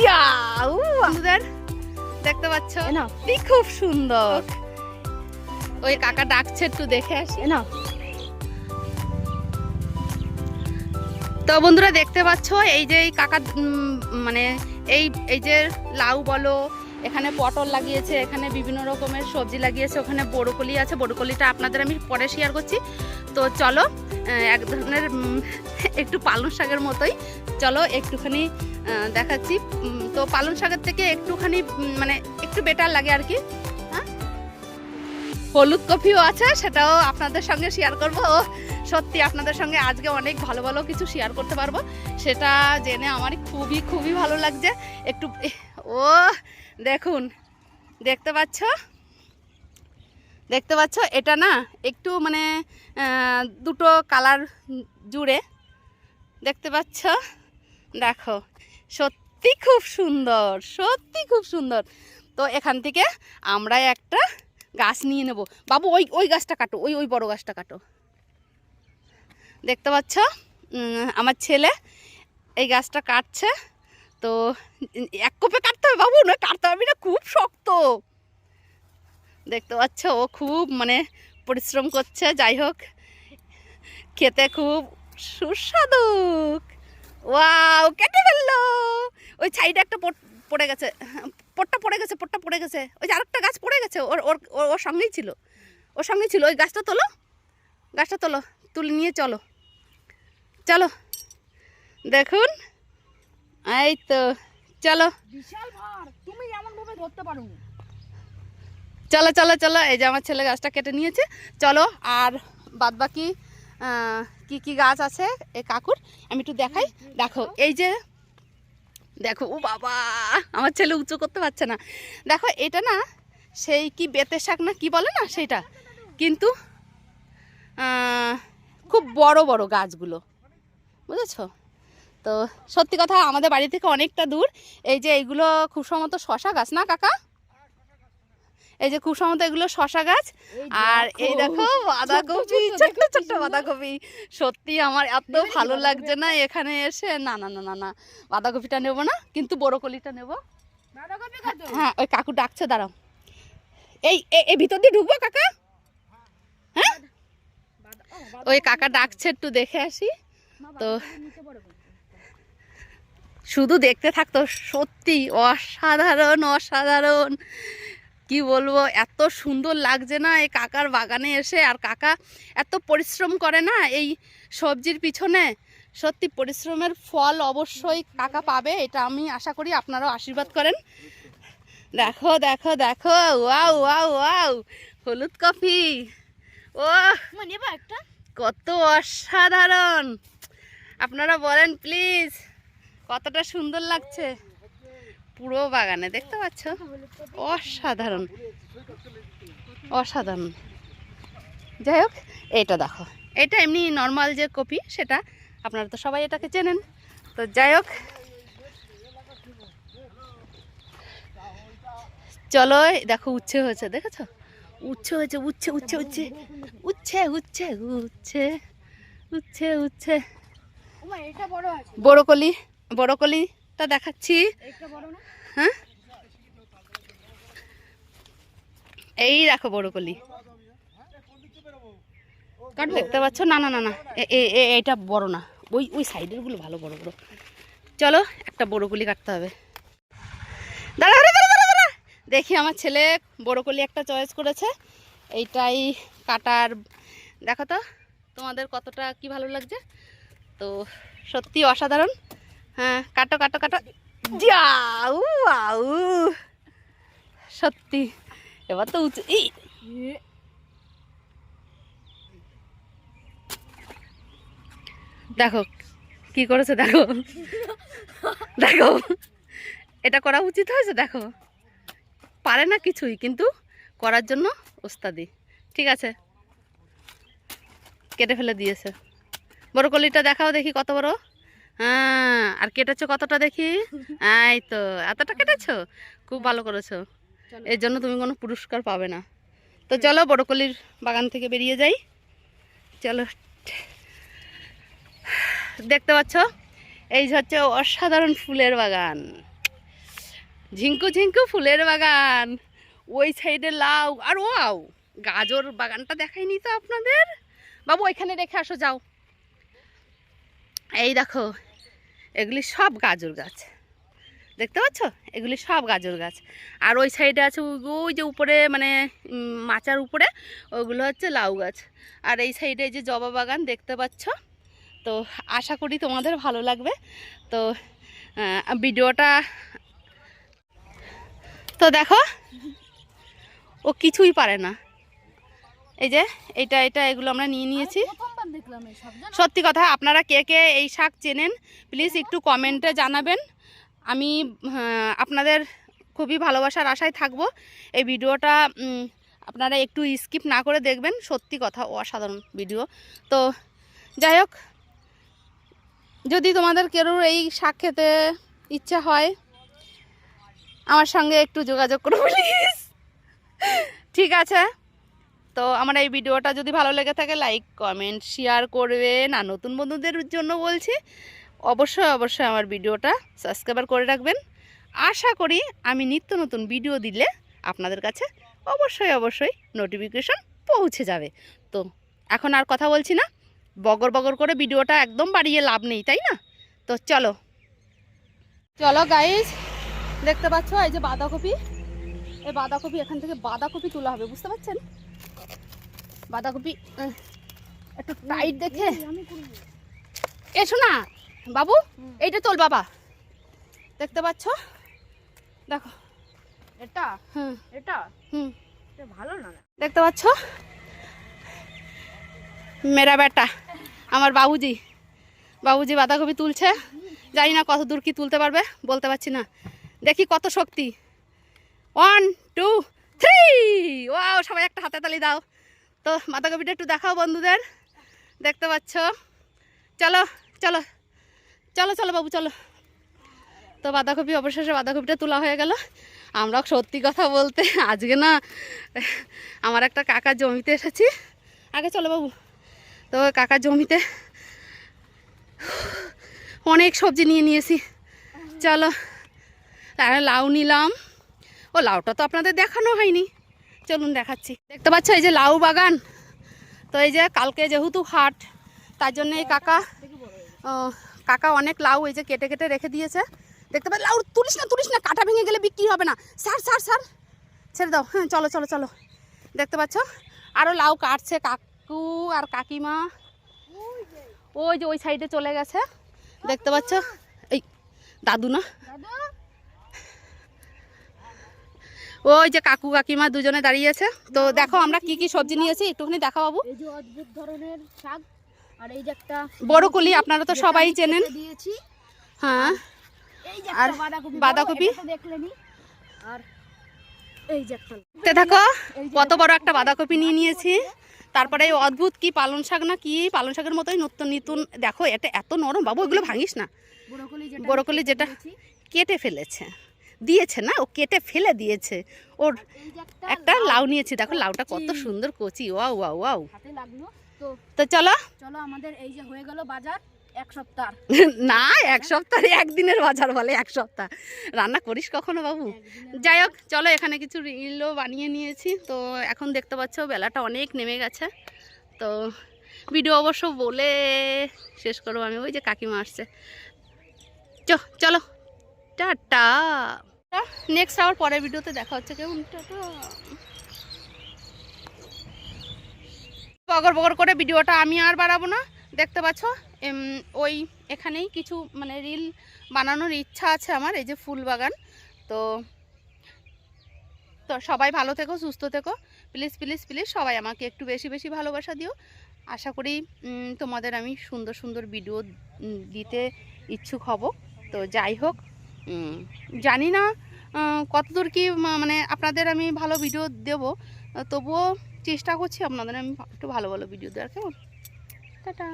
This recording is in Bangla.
যাও। বন্ধুদের দেখতে পাচ্ছ। কি খুব সুন্দর। ওই কাকা ডাকছে একটু দেখে আসি। না তো বন্ধুরা দেখতে পাচ্ছ? এই যে এই কাকা মানে এই এই যে লাউ বলো এখানে পটল লাগিয়েছে এখানে বিভিন্ন রকমের সবজি লাগিয়েছে ওখানে বড়কলি আছে। বড়কলিটা আপনাদের আমি পরে শেয়ার করছি। তো চলো এক ধরনের একটু পালং শাকের মতোই। চলো একটুখানি দেখাচ্ছি। তো পালং শাকের থেকে একটুখানি মানে একটু বেটার লাগে আর কি। হ্যাঁ? হলুদ কফিও আছে, সেটাও আপনাদের সঙ্গে শেয়ার করব। ও, সত্যি আপনাদের সঙ্গে আজকে অনেক ভালো ভালো কিছু শেয়ার করতে পারব। সেটা জেনে আমার খুবই খুবই ভালো লাগছে। একটু ও, দেখুন, দেখতে পাচ্ছ? দেখতে পাচ্ছ? এটা না একটু মানে দুটো কালার জুড়ে। দেখতে পাচ্ছ? দেখো, সত্যি খুব সুন্দর, সত্যি খুব সুন্দর। তো এখান থেকে আমরা একটা গাছ নিয়ে নেব। বাবু, ওই ওই গাছটা কাটো, ওই ওই বড় গাছটা কাটো। দেখতে পাচ্ছ? আমার ছেলে এই গাছটা কাটছে। তো, এক কোপে কাটতে হবে বাবু, নয়, কাটতে হবে না, খুব শক্ত। দেখতে পাচ্ছ, ও খুব মানে পরিশ্রম করছে, যাই হোক। খেতে খুব সুস্বাদু। ওয়াও, কেটে ফেলল। ওই সাইডে একটা পড়ে গেছে। পটটা পড়ে গেছে, পটটা পড়ে গেছে। ওই যে আরেকটা গাছ পড়ে গেছে, ওর ওর, ওর- সঙ্গেই ছিল। ওর সঙ্গেই ছিল। ওই গাছটা তোলো। গাছটা তোলো। তুলে নিয়ে চলো। চলো। দেখুন। এই তো। চলো। বিশাল ভার। তুমি এমন ভাবে ধরতে পারো। চলো চলো চলো, এই যে আমার ছেলে গাছটা কেটে নিয়েছে। চলো, আর বাদ বাকি কি কি গাছ আছে? এ কাকুর, আমি একটু দেখাই। দেখো, এই যে, দেখো, ও বাবা, আমার ছেলে উঁচু করতে পারছে না। দেখো, এটা না, সেই কি বেতের শাক না, কি বলে না সেটা? কিন্তু খুব বড় বড় গাছগুলো। বুঝেছ? তো সত্যি কথা, আমাদের বাড়ি থেকে অনেকটা দূর। এই যে, এইগুলো খুব সম্ভবত শশা গাছ না, কাকা? এই যে খুব সম্ভবত এগুলো শশা গাছ। আর এই দেখো বাঁধাকপি ছোট্ট ছোট্ট বাঁধাকপি। সত্যি আমার এত ভালো লাগছে না এখানে এসে? না না না না না। বাঁধাকপিটা নেব না কিন্তু বড়কলিটা নেব। হ্যাঁ ওই কাকু ডাকছে দাঁড়াও। এই এ- এই ভিতর দিয়ে ঢুকবো কাকা? হ্যাঁ? ওই কাকা ডাকছে একটু দেখে আসি। তো শুধু দেখতে থাকতো সত্যি অসাধারণ অসাধারণ। কি বলব এত সুন্দর লাগছে না এই কাকার বাগানে এসে। আর কাকা এত পরিশ্রম করে না এই সবজির পিছনে। সত্যি পরিশ্রমের ফল অবশ্যই কাকা পাবে এটা আমি আশা করি আপনারাও আশীর্বাদ করেন। দেখো দেখো দেখো ওয়াও ওয়াও ওয়াও হলুদ কফি। ও মানে একটা? কত অসাধারণ। আপনারা বলেন প্লিজ কতটা সুন্দর লাগছে। পুরো বাগানে দেখতে পাচ্ছ? অসাধারণ। অসাধারণ। যাই হোক এইটা দেখো। এটা এমনি নর্মাল যে কপি সেটা আপনারা তো সবাই এটাকে চেনেন। তো যাই হোক চলো দেখো উচ্ছে হয়েছে দেখেছ? উচ্ছে হয়েছে উচ্ছে উচ্ছে উচ্ছে। উচ্ছে উচ্ছে উচ্ছে উচ্ছে উচ্ছে। এটা বড় আছে। বড়কলিটা দেখাচ্ছি। হ্যাঁ? এই দেখো বড়কলি দেখতে পাচ্ছ? না না না না। এটা বড় না। ওই ওই সাইডেরগুলো ভালো বড় বড়। চলো একটা বড়কলি কাটতে হবে। দাঁড়া দেখি আমার ছেলে বড়কলি একটা চয়েস করেছে। এইটাই কাটার। দেখো তো তোমাদের কতটা কি ভালো লাগছে? তো সত্যি অসাধারণ। হ্যাঁ কাটো কাটো কাটো। আউ সত্যি, এবার তো উঁচু দেখো, কি করেছে দেখো। দেখো, এটা করা উচিত হয়েছে, দেখো। পারে না কিছুই, কিন্তু করার জন্য ওস্তাদি। ঠিক আছে। কেটে ফেলে দিয়েছে। বড় কলিটা দেখাও দেখি কত বড়। হ্যাঁ আর কেটেছো কতটা দেখি? এই তো এতটা কেটেছো? খুব ভালো করেছ। এর জন্য তুমি কোনো পুরস্কার পাবে না। তো চলো বড়কলির বাগান থেকে বেরিয়ে যাই। চলো। দেখতে পাচ্ছ? এই হচ্ছে অসাধারণ ফুলের বাগান। ঝিঙ্কু ঝিঙ্কু ফুলের বাগান। ওই সাইডে লাউ। আর ওয়াও গাজর বাগানটা দেখাইনি তো আপনাদের? বাবু ওইখানে রেখে আসো যাও। এই দেখো এগুলি সব গাজর গাছ। দেখতে পাচ্ছ? এগুলি সব গাজর গাছ। আর ওই সাইডে আছে ওই- যে উপরে মানে মাচার উপরে, ওগুলো হচ্ছে লাউ গাছ। আর এই সাইডে যে জবা বাগান, দেখতে পাচ্ছ? তো আশা করি তোমাদের ভালো লাগবে। তো ভিডিওটা তো দেখো, ও কিছুই পারে না। এই যে এটা এটা এগুলো আমরা নিয়ে নিয়েছি। সত্যি কথা আপনারা কে কে এই শাক চেনেন প্লিজ একটু কমেন্টে জানাবেন। আমি আপনাদের খুবই ভালোবাসার আশায় থাকব। এই ভিডিওটা আপনারা একটু স্কিপ না করে দেখবেন। সত্যি কথা অসাধারণ ভিডিও তো যাই হোক যদি তোমাদের কেউর এই শাক খেতে ইচ্ছা হয় আমার সঙ্গে একটু যোগাযোগ করো প্লিজ ঠিক আছে? তো আমার এই ভিডিওটা যদি ভালো লেগে থাকে লাইক কমেন্ট শেয়ার করবেন আর নতুন বন্ধুদের জন্য বলছি, অবশ্যই অবশ্যই আমার ভিডিওটা সাবস্ক্রাইবার করে রাখবেন। আশা করি আমি নিত্য নতুন ভিডিও দিলে আপনাদের কাছে অবশ্যই অবশ্যই নোটিফিকেশন পৌঁছে যাবে। তো, এখন আর কথা বলছি না। বগর বগর করে ভিডিওটা একদম বাড়িয়ে লাভ নেই, তাই না? তো চলো। চলো গাইজ দেখতে পাচ্ছ এই যে বাঁধাকপি? এই বাঁধাকপি এখান থেকে বাঁধাকপি তোলা হবে বুঝতে পারছেন? বাঁধাকপি একটু টাইট দেখে। এসো না বাবু এইটা তোল বাবা। দেখতে পাচ্ছ? দেখো। এটা? হুম। এটা? হুম। এটা ভালো না। দেখতে পাচ্ছ? মেরা বেটা আমার বাবুজি। বাবুজি বাঁধাকপি তুলছে। জানি না কত দূর কি তুলতে পারবে বলতে পারছি না। দেখি কত শক্তি। ওয়ান টু থ্রি ওয়াও সবাই একটা হাতে তালি দাও। তো বাঁধাকপিটা একটু দেখাও বন্ধুদের। দেখতে পাচ্ছ? চলো চলো চলো চলো বাবু, চলো। তো বাঁধাকপি, অবশেষে বাঁধাকপিটা তোলা হয়ে গেল। আমরা সত্যি কথা বলতে, আজকে না, আমার একটা কাকার জমিতে এসেছি। আগে চলো বাবু। তো কাকার জমিতে অনেক সবজি নিয়ে নিয়েছি। চলো লাউ নিলাম। ও, লাউটা তো আপনাদের দেখানো হয়নি। চলুন দেখাচ্ছি। দেখতে পাচ্ছ, এই যে লাউ বাগান। তো এই যে কালকে যেহেতু হাট, তার জন্য এই কাকা কাকা অনেক লাউ এই যে কেটে কেটে রেখে দিয়েছে। দেখতে পাচ্ছ, লাউ তুলিস না তুলিস না, কাটা ভেঙে গেলে বিক্রি হবে না। সার সার সার। ছেড়ে দাও হ্যাঁ চলো চলো চলো। দেখতে পাচ্ছ আরও লাউ কাটছে কাকু আর কাকিমা। ওই যে ওই সাইডে চলে গেছে। দেখতে পাচ্ছ, এই দাদু না? ওই যে কাকু কাকিমা দুজনে দাঁড়িয়ে আছে তো দেখো আমরা কি কি সবজি নিয়েছি একটুখানি দেখা বাবু। এই যে অদ্ভুত ধরনের শাক আর এই যে একটা বড় কলি আপনারা তো সবাই চেনেন। দিয়েছি। হ্যাঁ। এই যে আর একটা বাঁধাকপি? দেখলেনি আর এই যে একটা দেখতে থাকো কত বড় একটা বাঁধাকপি নিয়ে নিয়েছি। তারপরে এই অদ্ভুত কি পালং শাক না কি? পালং শাকের মতোই নতুন নতুন। দেখো এটা এত নরম বাবু এগুলো ভাঙিস না। ব্রোকলি যেটা। কেটে ফেলেছে। দিয়েছে না ও কেটে ফেলে দিয়েছে। ওর একটা লাউ নিয়েছি দেখো লাউটা কত সুন্দর কচি ওয়াও ওয়াও ওয়াও। হাতে লাগল তো তো চলো। চলো আমাদের এই যে হয়ে গেল বাজার এক সপ্তাহ। না এক সপ্তাহ একদিনের বাজার বলে এক সপ্তাহ। রান্না করিস কখনো বাবু? যাই হোক চলো এখানে কিছু রিলও বানিয়ে নিয়েছি। তো এখন দেখতে পাচ্ছ বেলাটা অনেক নেমে গেছে। তো ভিডিও অবশ্য বলে শেষ করব আমি ওই যে কাকিমা আসছে। চ চলো। টাটা। নেক্সট আবার পরের ভিডিওতে দেখা হচ্ছে। কেমন? টাটা। বগর বগর করে ভিডিওটা আমি আর বাড়াবো না। দেখতে পাচ্ছ ওই এখানেই কিছু মানে রিল বানানোর ইচ্ছা আছে আমার, এই যে ফুল বাগান। তো তো সবাই ভালো থেকো, সুস্থ থেকো। প্লিজ প্লিজ প্লিজ সবাই আমাকে একটু বেশি বেশি ভালোবাসা দিও। আশা করি তোমাদের আমি সুন্দর সুন্দর ভিডিও দিতে ইচ্ছুক হব। তো যাই হোক জানি না কতদূর কি মানে আপনাদের আমি ভালো ভিডিও দেব। তবুও চেষ্টা করছি আপনাদের আমি একটু ভালো ভালো ভিডিও দেওয়ার, কেমন? টাটা।